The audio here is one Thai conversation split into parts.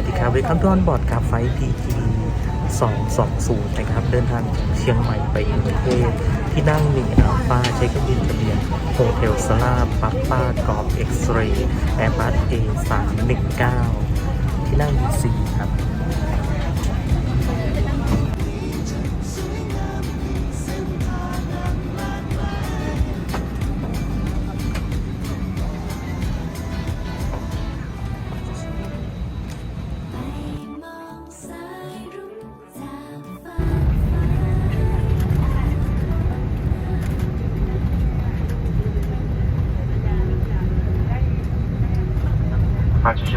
วัสดีครับเวคัมทอนบอร์ดกับไฟพีที220 นะครับ เดินทางจากเชียงใหม่ไปกรุงเทพที่นั่งหนึ่งอัลฟาใช้เครื่องบินทะเบียนโฮเทลสลาปัปป้ากรอบเอ็กซ์เรย์แอร์บัสเอ319ที่นั่ง B4 ครับ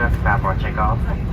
Jeff, Babbar takeoff.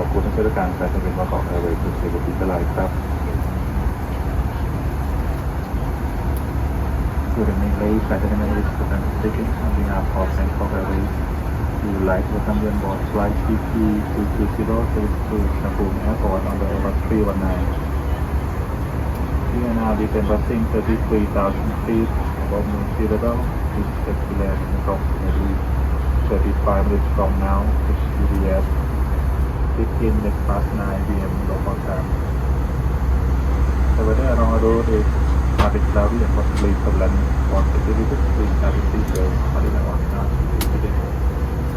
อบคุณที่ช่วยการสายการบินมาของแอร์เวย์สุดเสียบุตรลายครับ Good evening, ladies and gentlemen. This is Susan speaking on behalf of Bangkok Airways. We would like to welcome you on board flight CT220 to Singapore Airport on the Airbus 319. We are now desembarking 33,000 feet above mean sea level. This is to land in approximately 35 minutes from now, which will be at 15 minutes past 9 p.m. local time. The weather around the road is partly cloudy and possibly turbulent on specific between 30 to 41 knots today.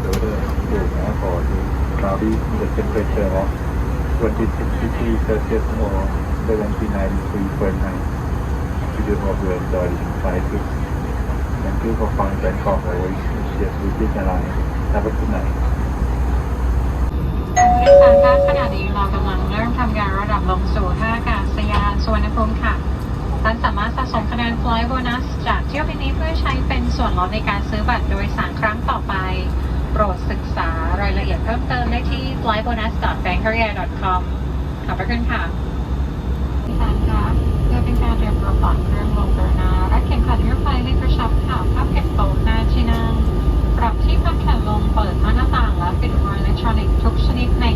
The weather on the airport is cloudy with a temperature of 26 degrees Celsius or 79 degrees Fahrenheit. We do hope you enjoy the flight. Thank you for flying Bangkok Airways Asia Pacific Airlines. Have a good night. ผู้โดยสารคะขณะนี้เรากำลังเริ่มทำการระดับลงสู่ท่าอากาศยาน สุวรรณภูมิค่ะ ท่านสามารถสะสมคะแนน Fly Bonus จากเที่ยวบินนี้เพื่อใช้เป็นส่วนลดในการซื้อบัตรโดยสารครั้งต่อไป โปรดศึกษารายละเอียดเพิ่มเติมได้ที่ flybonus.bankair.com ขอบพระคุณค่ะที่านคะเพื่อเป็นการเตรียมตัวก่อนเครื่องลงกรุณารัดเข็มขัดนิรภัยให้กระชับค่ะพับเก็บโต๊ะหน้าที่นั่งปรับที่พักแขนลงเปิดม่านหน้าต่างและปิดอุปกรณ์อิเล็กทรอนิกส์ทุกชนิดใน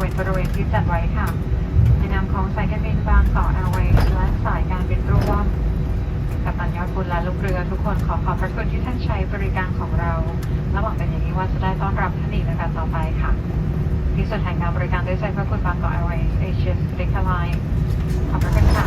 เว้นบริเวณที่จัดไว้ค่ะในนามของสายการบินบางกอกแอร์เวย์และสายการบินร่วมกับตันยอดบุญและลูกเรือทุกคนขอขอบพระคุณที่ท่านใช้บริการของเราและหวังเป็นอย่างนี้ว่าจะได้ต้อนรับท่านอีกในการต่อไปค่ะที่สุดแห่งการบริการด้วยใจพระคุณบางกอกแอร์เวย์เอเชียสเปกไลน์ขอบพระคุณค่ะ